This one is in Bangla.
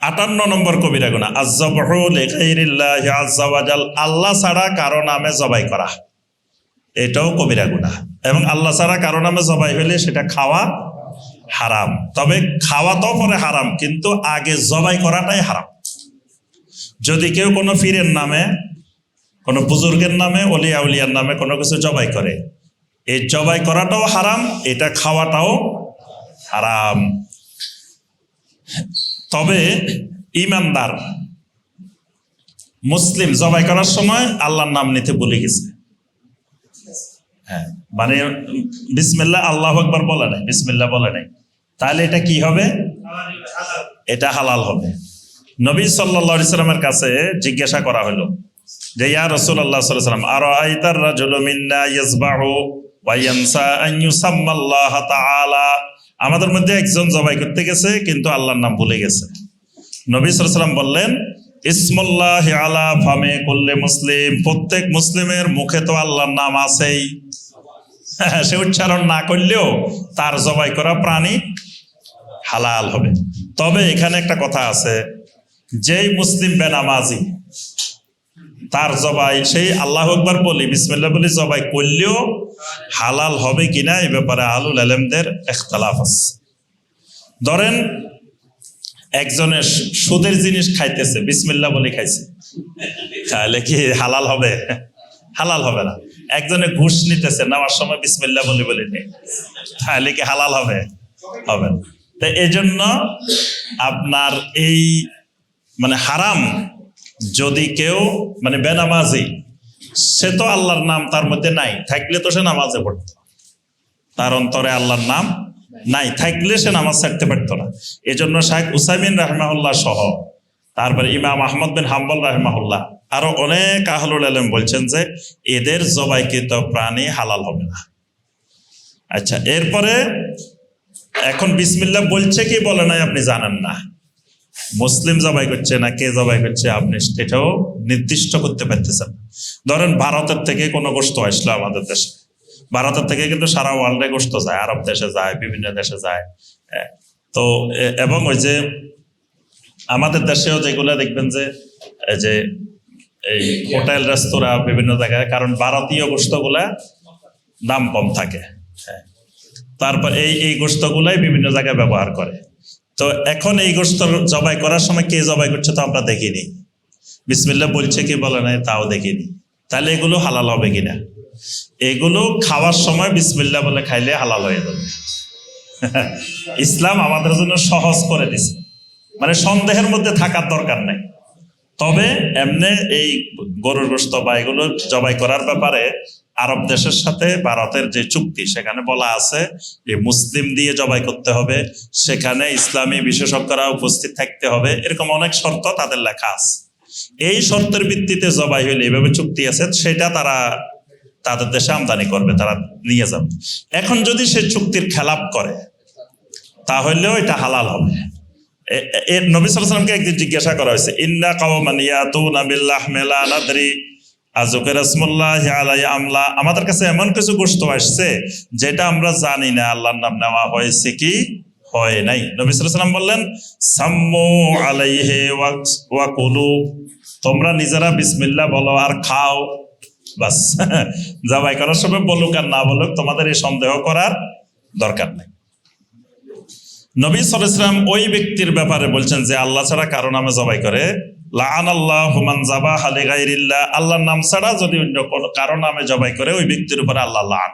আটান্ন নম্বর কবিরা গুণা আজ্জাবহু লিগাইরিল্লাহি আজ্জা ওয়াজাল আল্লাহ ছাড়া কারও নামে জবাই করা। এটাও কবিরা গুণা। এবং আল্লাহ ছাড়া কারও নামে জবাই হলে সেটা খাওয়া হারাম। তবে খাওয়া তো পরে হারাম, কিন্তু আগে জবাই করাটাই হারাম। যদি কেউ কোনো ফিরের নামে, কোনো বুজুর্গের নামে অলিয়া উলিয়ার নামে কোনো কিছু জবাই করে, এই জবাই করাটাও হারাম, এটা খাওয়াটাও হারাম। তবে ইমানদার, মুসলিম জবাই করার সময় আল্লাহর নাম নিতে ভুলে গেছে। হ্যাঁ মানে বিসমিল্লাহ, আল্লাহ একবার বলে নাই, বিসমিল্লাহ বলে নাই। তাহলে এটা কি হবে? এটা হালাল হবে। নবী সাল্লা সাল্লামের কাছে জিজ্ঞাসা করা হলো যে, ইয়া রসুল্লাহ সাল্লাম আর আইতার রাজুল মিন্না ইয়াসবাহু ওয়া ইয়ানসা আন তাআলা? আমাদের মধ্যে একজন জবাই করতে গেছে, কিন্তু আল্লাহর নাম ভুলে গেছে। নবী সাল্লাম বললেন, ইসমুল্লাহ আলা ফামে করলে মুসলিম। প্রত্যেক মুসলিমের মুখে তো আল্লাহর নাম আছেই। সে উচ্চারণ না করলেও তার জবাই করা প্রাণী হালাল হবে। তবে এখানে একটা কথা আছে, যেই মুসলিম বেনামাজি তার জবাই, সেই আল্লাহ একবার বলি বিসমিল্লা বলি, জবাই করলেও হালাল হবে কিনা এই ব্যাপারে আলুল আলমদের একতলাফ আছে। ধরেন, একজনের সুদের জিনিস খাইতেছে বিসমিল্লা বলে খাইছে, তাহলে কি হালাল হবে? হালাল হবে না। একজনে ঘুষ নিতেছে নেওয়ার সময় বিসমিল্লা বলে বলে নেই, তাহলে কি হালাল হবে? হবে না। তো এই জন্য আপনার এই মানে হারাম যদি কেউ মানে বেনামাজি, সে তো আল্লাহর নাম তার মধ্যে নাই, থাকলে তো সে নামাজে পড়তো। তার অন্তরে আল্লাহর নাম নাই, থাকলে সে নামাজ ছাড়তে পারতো না। এই জন্য শাহেখ উসাইমিন রাহমাহুল্লাহ সহ, তারপরে ইমাম আহমদ বিন হাম্বল রাহমাহুল্লাহ, আরও অনেক আহলুল আলম বলছেন যে, এদের জবাইকৃত প্রাণী হালাল হবে না। আচ্ছা এরপরে এখন বিসমিল্লা বলছে কি বলে নাই আপনি জানেন না। মুসলিম জবাই করছে না কে জবাই করছে আপনি সেটাও নির্দিষ্ট করতে পারতেছেন। ধরেন ভারতের থেকে কোনো গোস্ত আসলো আমাদের দেশে ভারতের থেকে কিন্তু সারা ওয়ার্ল্ডে গোস্ত যায়, আরব দেশে যায়, বিভিন্ন দেশে যায় তো এবং ওই যে আমাদের দেশেও যেগুলো দেখবেন যে এই যে এই হোটেল, রেস্তোরাঁ, বিভিন্ন জায়গায়, কারণ ভারতীয় গোস্তগুলা দাম কম থাকে। তারপর এই এই গোস্তগুলাই বিভিন্ন জায়গায় ব্যবহার করে তো এখন এই গোস্ত জবাই করার সময় কে জবাই করছে তো আমরা দেখিনি। বিসমিল্লা বলছে কি বলে নাই তাও দেখিনি। তাহলে এগুলো হালাল হবে কিনা? এগুলো খাওয়ার সময় বিসমিল্লা বলে খাইলে হালাল হয়ে যাবে। ইসলাম আমাদের জন্য সহজ করে দিছে। মানে সন্দেহের মধ্যে থাকার দরকার নাই। তবে এমনি এই গরুর গোস্ত বা এগুলো জবাই করার ব্যাপারে আরব দেশের সাথে ভারতের যে চুক্তি, সেখানে বলা আছে যে মুসলিম দিয়ে জবাই করতে হবে, সেখানে ইসলামী বিশেষজ্ঞরা উপস্থিত থাকতে হবে, এরকম অনেক শর্ত তাদের লেখা আছে। এই শর্তের ভিত্তিতে জবাই হইলে এইভাবে চুক্তি আছে, সেটা তারা তাদের দেশে আমদানি করবে, তারা নিয়ে যাবে। এখন যদি সে চুক্তির খেলাপ করে, তাহলেও এটা হালাল হবে। নবী সাল্লামকে একদিন জিজ্ঞাসা করা হয়েছে, ইন্না কাওমান ইয়াতুনা বিল্লাহ মেলা নাদরি। আজুকে রসমুল্লাহ আলাই আমলা, আমাদের কাছে এমন কিছু গোস্ত আসছে, যেটা আমরা জানি না, আল্লাহর নাম নেওয়া হয়েছে কি? হয় নাই। নবী সাল্লাম বললেন, সাম্মু আলাইহে ওয়া- কুলু তোমরা নিজেরা বিসমিল্লা বলো আর খাও। বাস জবাই করার সময় বলুক আর না বলুক, তোমাদের এই সন্দেহ করার দরকার নেই। নবী সালাম ওই ব্যক্তির ব্যাপারে বলছেন যে, আল্লাহ ছাড়া কারও নামে জবাই করে আল্লাহর নাম ছাড়া যদি অন্য কোনো কারও নামে জবাই করে, ওই ব্যক্তির উপরে আল্লাহ লান